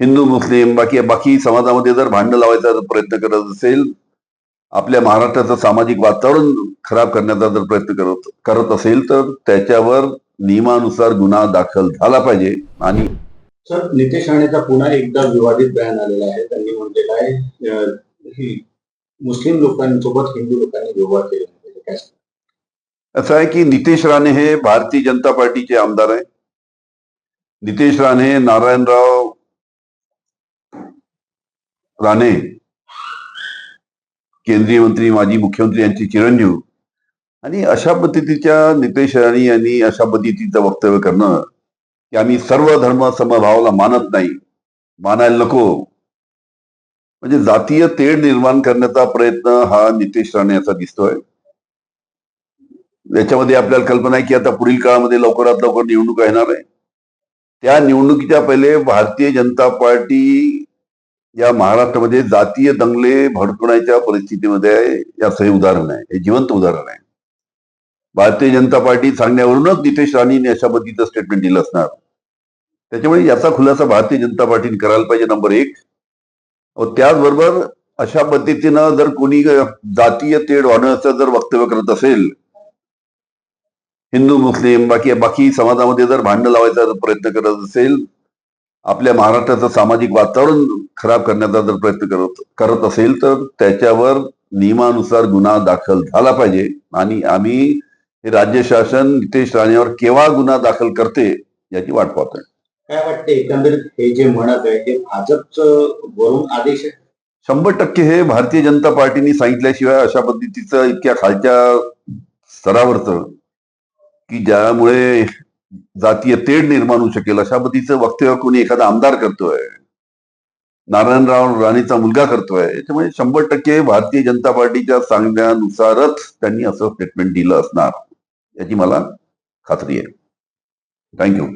हिंदू मुस्लिम बाकी बाकी समाजामध्ये जर भांडण लावायचा प्रयत्न करत असेल आपल्या महाराष्ट्राचं सामाजिक वातावरण खराब करण्याचा जर प्रयत्न करत करत असेल तर त्याच्यावर नियमानुसार गुन्हा दाखल झाला पाहिजे आणि सर नितेश राणेचा पुन्हा एकदा विवादित बयान आलेला आहे. त्यांनी म्हटलेलं आहे मुस्लिम लोकांसोबत हिंदू लोकांनी व्यवहार केला? असं आहे की नितेश राणे हे भारतीय जनता पार्टीचे आमदार आहे. नितेश राणे नारायणराव राणे केंद्रीय मंत्री माजी मुख्यमंत्री यांचे चिरंजीव. आणि अशा पद्धतीच्या नितेश राणे यांनी अशा पद्धतीचं वक्तव्य करणं की आम्ही सर्व धर्म समभावाला मानत नाही मानायला नको. म्हणजे जातीय तेढ निर्माण करण्याचा प्रयत्न हा नितेश राणे याचा दिसतोय. याच्यामध्ये आपल्याला कल्पना आहे की आता पुढील काळामध्ये लवकरात लवकर निवडणूक येणार आहे. त्या निवडणुकीच्या पहिले भारतीय जनता पार्टी या महाराष्ट्रामध्ये जातीय दंगले भडकवण्याच्या परिस्थितीमध्ये आहे याचं हे उदाहरण आहे. हे जिवंत उदाहरण आहे. भारतीय जनता पार्टी सांगण्यावरूनच नितेश राणेंनी अशा पद्धतीचं स्टेटमेंट दिलं असणार. त्याच्यामुळे याचा खुलासा भारतीय जनता पार्टीने करायला पाहिजे नंबर एक. व त्याचबरोबर अशा पद्धतीनं जर कोणी जातीय तेढ वाढवण्याचं जर वक्तव्य करत असेल हिंदू मुस्लिम बाकी बाकी समाजामध्ये जर भांडण लावायचा प्रयत्न करत असेल आपल्या महाराष्ट्राचं सामाजिक वातावरण खराब करण्याचा जर प्रयत्न करत करत असेल तर त्याच्यावर नियमानुसार गुन्हा दाखल झाला पाहिजे. आणि आम्ही हे राज्य शासन नितेश राणेवर केव्हा गुन्हा दाखल करते याची वाट पाहतोय. काय वाटते एकंदरीत हे जे म्हणत आहे ते भाजपचं वरून आदेश आहे? शंभर टक्के हे भारतीय जनता पार्टीने सांगितल्याशिवाय अशा पद्धतीचं इतक्या खालच्या स्तरावरचं की ज्यामुळे जातीय तेढ निर्माण होऊ शकेल अशा पद्धतीचं वक्तव्य कोणी एखादा आमदार करतोय. नारायणराव राणेचा मुलगा करतोय. त्यामुळे शंभर टक्के भारतीय जनता पार्टीच्या सांगण्यानुसारच त्यांनी असं स्टेटमेंट दिलं असणार. याची मला खात्री आहे. थँक्यू